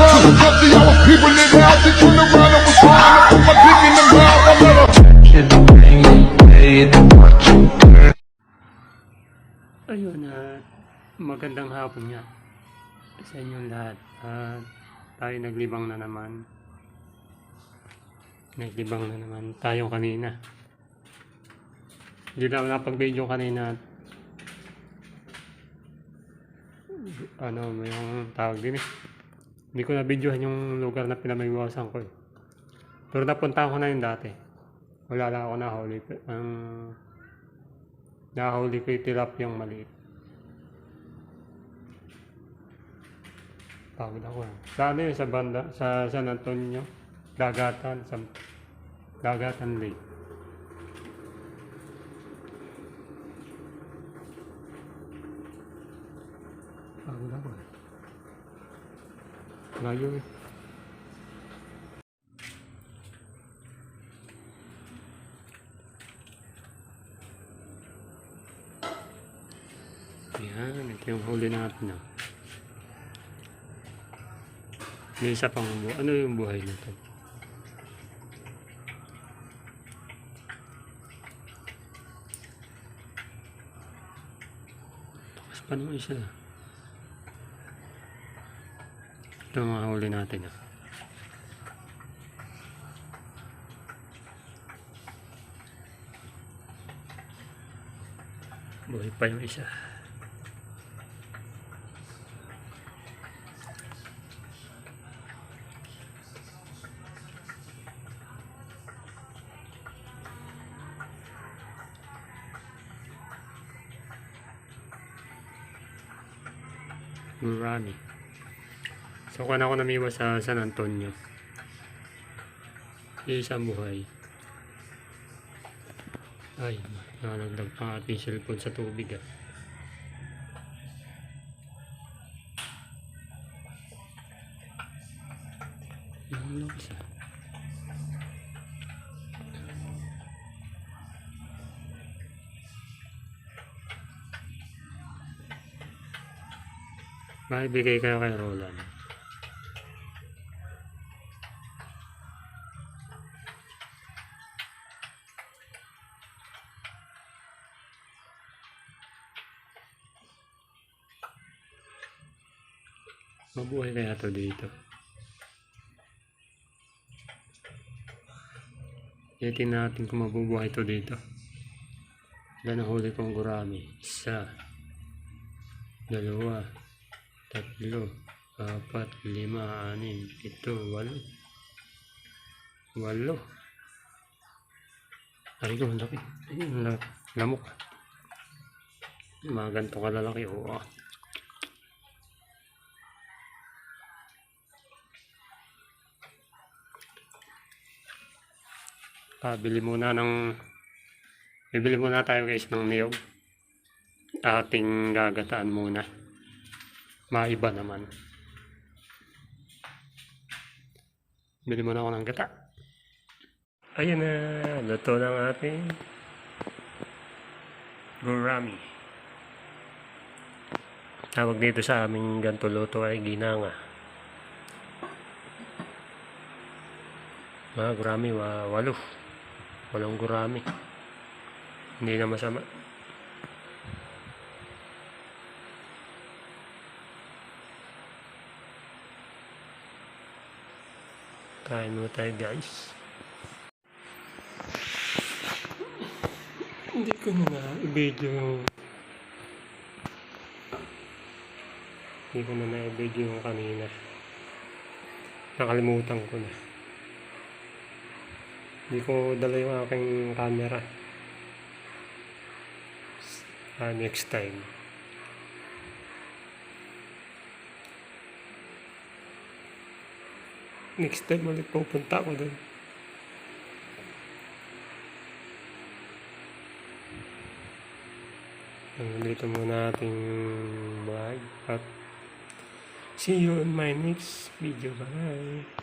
to cut the hours. People in house, they turn around and was trying to. Ayun na magandang hapon nga sa inyong lahat. At tayo naglibang na naman. Naglibang na naman tayo kanina. Hindi na napag-video kanina. Ano, may tawag din eh. Hindi ko na-videohan yung lugar na pinamaiwasan ko eh. Pero napunta ko na yun dati. Wala lang ako nahuli. Ang nahuli ko yung maliit. Pagod ako eh. Sa ano yun, sa banda, sa San Antonio, Dagatan, sa Dagatan Lake. Pagod ako eh. Layo eh. Yan, ito yung huli natin. ah. May isa pang buhay. Ano yung buhay nito? Tapos pa naman isa. Ito mga huli natin. Ah. Buhay pa yung isa. Marami. So, kung ako namiwas sa San Antonio. Isang buhay. Ay, nalagdag pa ating cellphone sa tubig ah. Ano isa? Maibigay kayo kay Roland. Mabuhay kaya to dito. Yatin natin kung mabubuhay to dito. Ilan huli kong gurami? Isa. Dalawa. Tatlo. Apat. Lima. Anim. Ito. Walo. Walo. Ay ko, ang lamok. Mga ganito kalalaki. Oo. ah. Pabili muna ng Bibili muna tayo guys ng niyog. Ating gagataan muna. Maiba naman. Bili muna ako ng gata. Ayun na, luto ng ating gurami. Tawag dito sa aming ganito luto ay ginanga. Mga gurami, wa, walo. Walong gurami. Hindi na masama. Kain mo tayo guys. Hindi ko na i-video yung hindi ko na na-video yung kanina. Nakalimutan ko na. Hindi ko dala yung aking camera. Ah, next time. Next time ulit pupunta ako doon. Dito muna ating vlog at see you in my next video. Bye!